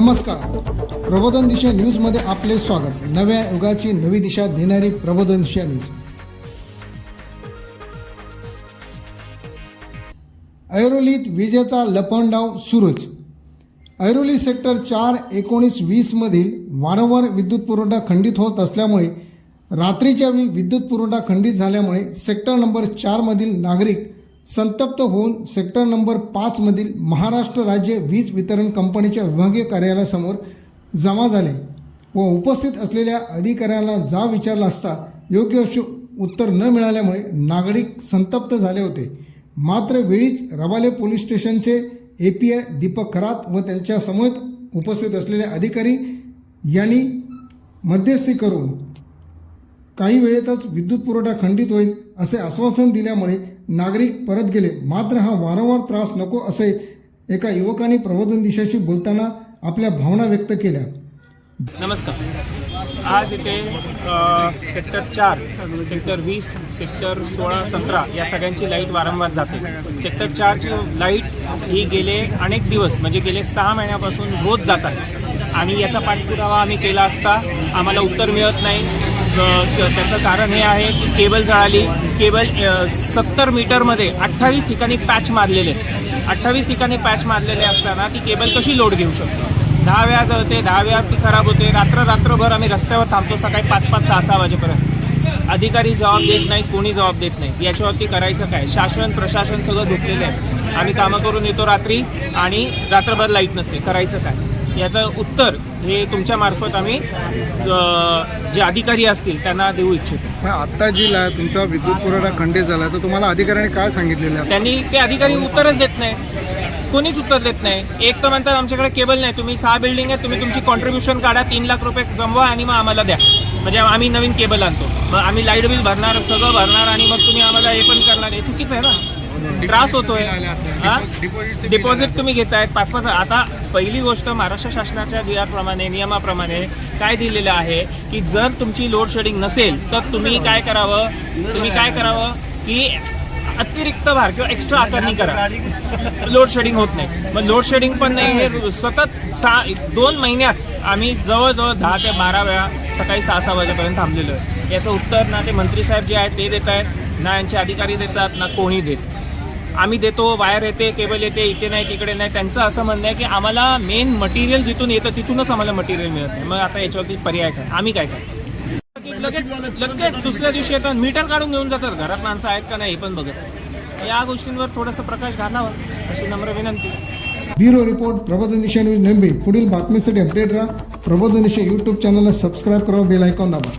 नमस्कार. प्रबोधन दिशा न्यूजमध्ये आपले स्वागत. नव्या युगाची नवी दिशा देणारी प्रबोधन दिशा न्यूज. ऐरोलीत विजेचा लपंडाव सुरूच. ऐरोली सेक्टर चार एकोणीस वीसमधील वारंवार विद्युत पुरवठा खंडित होत असल्यामुळे रात्रीच्या वेळी विद्युत पुरवठा खंडित झाल्यामुळे सेक्टर नंबर चारमधील नागरिक संतप्त होऊन सेक्टर नंबर पाचमधील महाराष्ट्र राज्य वीज वितरण कंपनीच्या विभागीय कार्यालयासमोर जमा झाले व उपस्थित असलेल्या अधिकाऱ्याला जा विचारला असता योग्य असे उत्तर न मिळाल्यामुळे नागरिक संतप्त झाले होते. मात्र वेळीच रबाले पोलीस स्टेशनचे A P I Deepak Kharat व त्यांच्या उपस्थित असलेले अधिकारी यांनी मध्यस्थी करून काही वेळेतच विद्युत पुरवठा खंडित होईल असे आश्वासन दिल्यामुळे नागरिक परत गेले. मात्र हा वारंवार त्रास नको असे एका युवकाने प्रबोधन दिशाशी बोलताना आपल्या भावना व्यक्त केल्या. नमस्कार. आज इथे सेक्टर चार सेक्टर वीस सेक्टर सोळा सतरा या सगळ्यांची लाइट वारंवार जाते. सेक्टर चारची लाइट ही गेले अनेक दिवस म्हणजे गेले सहा महिन्यापासून रोज जात आहे. आणि याचा पाठपुरावा आम्ही केला असता आम्हाला उत्तर मिळत नाही. त्याचं कारण हे आहे की केबल जळाली. केबल सत्तर मीटरमध्ये अठ्ठावीस ठिकाणी पॅच मारलेले. अठ्ठावीस ठिकाणी पॅच मारलेले असताना ती केबल कशी लोड घेऊ शकतो? दहा वेळा जळते दहा वेळा ती खराब होते. रात्र रात्रभर आम्ही रस्त्यावर थांबतो सकाळी पाच पाच सहा सहा वाजेपर्यंत. अधिकारी जबाब देत नाही कोणी जबाब देत नाही याच्यावरती करायचं काय? शासन प्रशासन सगळं झोपलेलं आहे. आम्ही कामं करून येतो रात्री आणि रात्रभर लाइट नसते. करायचं काय? याचं उत्तर हे तुमच्या मार्फत आम्ही जे अधिकारी असतील त्यांना देऊ इच्छितो. आता जी ला तुमचा विद्युत पुरवठा खंडित झाला तर तुम्हाला अधिकाऱ्यांनी काय सांगितलेलं आहे? त्यांनी ते अधिकारी उत्तरच देत नाही. कोणीच उत्तर देत नाही. एक तर म्हणतात आमच्याकडे केबल नाही. तुम्ही सहा बिल्डिंग आहे तुम्ही तुमची कॉन्ट्रीब्युशन काढा तीन लाख रुपये जमवा आणि मग आम्हाला द्या. म्हणजे आम्ही नवीन केबल आणतो. मग आम्ही लाइट बिल भरणार सगळं भरणार आणि मग तुम्ही आम्हाला हे पण करणार. हे चुकीचं आहे ना? त्रास होतोय. हा? डिपॉझिट तुम्ही घेतायत पाच पाच आता पहिली गोष्ट महाराष्ट्र शासनाच्या जी नियमाप्रमाणे काय दिलेलं आहे की जर तुमची लोड शेडिंग नसेल तर तुम्ही काय करावं? तुम्ही काय करावं? की अतिरिक्त भार किंवा एक्स्ट्रा आकारणी करा. लोड शेडिंग होत नाही. मग लोड शेडिंग पण नाही हे सतत सहा दोन महिन्यात आम्ही जवळजवळ दहा ते बारा वेळा सकाळी सहा सहा वाजेपर्यंत थांबलेलो आहे. याचं उत्तर ना ते मंत्री साहेब जे आहेत ते देत आहेत ना यांचे अधिकारी देतात ना कोणी देत. आम्ही देतो वायर येते केबल येते इथे नाही तिकडे नाही. त्यांचं असं म्हणणं आहे की आम्हाला मेन मटेरियल जिथून येतं तिथूनच आम्हाला मटेरियल मिळत नाही. मग आता याच्यावरती पर्याय काय? आम्ही काय करतो? लगेच लगेच दुसऱ्या दिवशी येतात मीटर काढून घेऊन जातात. घरात माणसं आहेत का नाही हे पण बघत या गोष्टींवर थोडंसं प्रकाश घालावा अशी नम्र विनंती. ब्युरो रिपोर्ट प्रबोधनिशा न्यूज नेंबे. पुढील बातमीसाठी अपडेट राहा. प्रबोधनिशा यूट्यूब चॅनलला सबस्क्राईब करा बेल आयकॉन दाबा.